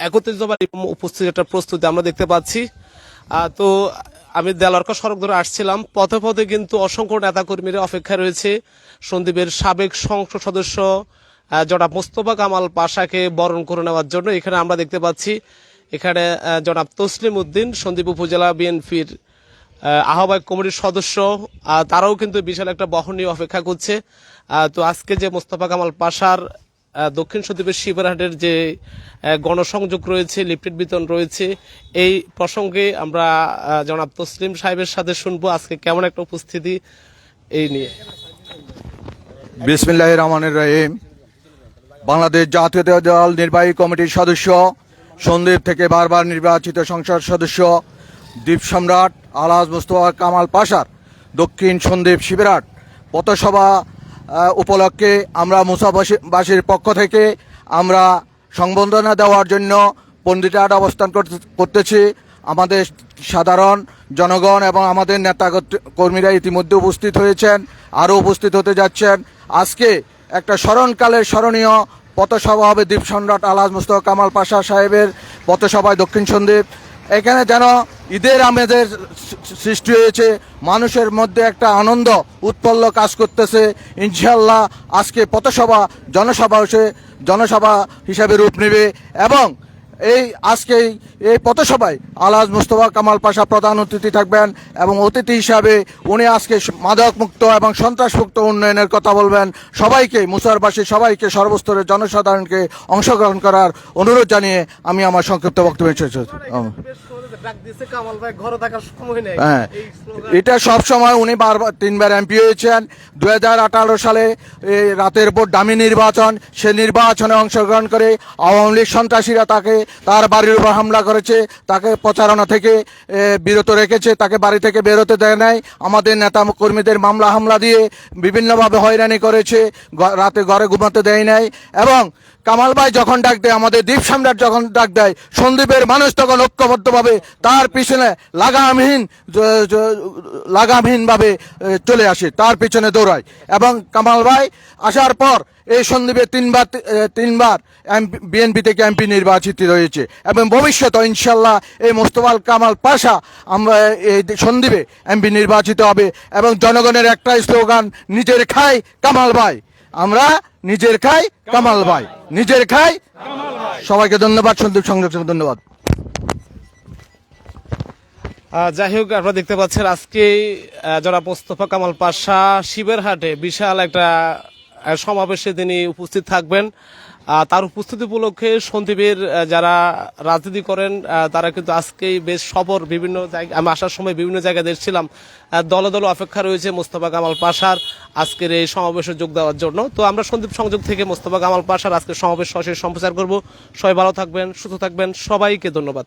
একত্রিশ দফার উপস্থিত একটা প্রস্তুতি আমরা দেখতে পাচ্ছি। তো আমি দেলরকা সড়ক ধরে আসছিলাম। পথে পথে কিন্তু অসংখ্য নেতাকর্মীরা অপেক্ষায় রয়েছে। সন্দীপের সাবেক সংসদ সদস্য জনাব মোস্তফা কামাল পাশাকে বরণ করে নেওয়ার জন্য এখানে আমরা দেখতে পাচ্ছি। এখানে জনাব তসলিম উদ্দিন সন্দীপ উপজেলা বিএনপির আহ, আহ্বায়ক কমিটির সদস্য। তারাও কিন্তু বিশাল একটা বহন নিয়ে অপেক্ষা করছে। তো আজকে যে মোস্তফা কামাল পাশার দক্ষিণ সন্দ্বীপের শিবরাহাটের যে গণসংযোগ রয়েছে লিফটেড বিতরণ রয়েছে, এই প্রসঙ্গে আমরা জনাব তসলিম সাহেবের সাথে শুনব। আজকে কেমন একটা উপস্থিতি এই নিয়ে? বিসমিল্লাহ রহমানের রহিম। বাংলাদেশ জাতীয় দল নির্বাহী কমিটির সদস্য সন্দীপ থেকে বারবার নির্বাচিত সংসদ সদস্য, দ্বীপ সম্রাট আলহাজ মুস্তফা কামাল পাশার দক্ষিণ সন্দীপ শিবিরাট পথসভা উপলক্ষে আমরা মুসাবাসীর পক্ষ থেকে আমরা সংবর্ধনা দেওয়ার জন্য পন্ডিতাট অবস্থান করতে- করতেছি। আমাদের সাধারণ জনগণ এবং আমাদের নেতা কর্মীরা ইতিমধ্যে উপস্থিত হয়েছেন, আরও উপস্থিত হতে যাচ্ছেন। আজকে একটা স্মরণকালের স্মরণীয় পথসভা হবে দ্বীপ সম্রাট আলহাজ মুস্তফা কামাল পাশা সাহেবের পথসভায় দক্ষিণ সন্দ্বীপ। এখানে যেন ঈদের আমেজের সৃ- সৃষ্টি হয়েছে, মানুষের মধ্যে একটা আনন্দ উৎপল্ল কাজ করতেছে। ইনশাল্লাহ আজকে পথসভা জনসভা হচ্ছে জনসভা হিসাবে রূপ নেবে এবং এই আজকে এই পথসভায় আলহাজ মুস্তফা কামাল পাশা প্রধান অতিথি থাকবেন এবং অতিথি হিসাবে উনি আজকে মাদক মুক্ত এবং সন্ত্রাস মুক্ত উন্নয়নের কথা বলবেন। সবাইকে, মুসারবাসী সবাইকে, সর্বস্তরের জনসাধারণকে অংশগ্রহণ করার অনুরোধ জানিয়ে আমি আমার সংক্ষিপ্ত বক্তব্য হ্যাঁ এটা সব সময় উনি বারবার তিনবার এমপি হয়েছেন। দু হাজার আঠারো সালে রাতের পর দামি নির্বাচন সে নির্বাচনে অংশগ্রহণ করে আওয়ামী লীগ সন্ত্রাসীরা তাকে তার বাড়ির উপর হামলা করেছে তাকে প্রচারণা থেকে বিরত রেখেছে তাকে বাড়ি থেকে বেরোতে দেয় নাই। আমাদের নেতা কর্মীদের মামলা হামলা দিয়ে বিভিন্নভাবে হয়রানি করেছে রাতে ঘরে ঘুমাতে দেয় নাই। এবং কামাল ভাই যখন ডাক দেয়, আমাদের দ্বীপ সম্রাট যখন ডাক দেয়, সন্দীপের মানুষ তখন ঐক্যবদ্ধভাবে তার পিছনে লাগামহীন লাগামহীনভাবে চলে আসে, তার পিছনে দৌড়ায়। এবং কামাল ভাই আসার পর এই সন্দীপে তিনবার তিনবার বিএনপি থেকে এমপি নির্বাচিত হয়েছে। এবং ভবিষ্যতে ইনশাল্লাহ এই মোস্তফাল কামাল পাশা আমরা এই সন্দীপে এমপি নির্বাচিত হবে। এবং জনগণের একটাই স্লোগান, নিজের খাই কামাল ভাই। আমরা নিজের খাই কামাল ভাই। নিজের খাই সবাইকে ধন্যবাদ, সন্দীপ সংযোগ ধন্যবাদ। যাই হোক, আপনারা দেখতে পাচ্ছেন আজকে যারা মোস্তফা কামাল পাশা শিবের হাটে বিশাল একটা সমাবেশে তিনি উপস্থিত থাকবেন। তার উপস্থিতি উপলক্ষে সন্দীপের যারা রাজনীতি করেন তারা কিন্তু আজকেই বেশ সবর, বিভিন্ন জায়গায় আমি আসার সময় বিভিন্ন জায়গায় দেখছিলাম দলে দলে অপেক্ষা রয়েছে মোস্তফা কামাল পাশার আজকের এই সমাবেশে যোগ দেওয়ার জন্য। তো আমরা সন্দীপ সংযোগ থেকে মোস্তফা কামাল পাশার আজকের সমাবেশ সরাসরি সম্প্রচার করব। সবাই ভালো থাকবেন, সুস্থ থাকবেন, সবাইকে ধন্যবাদ।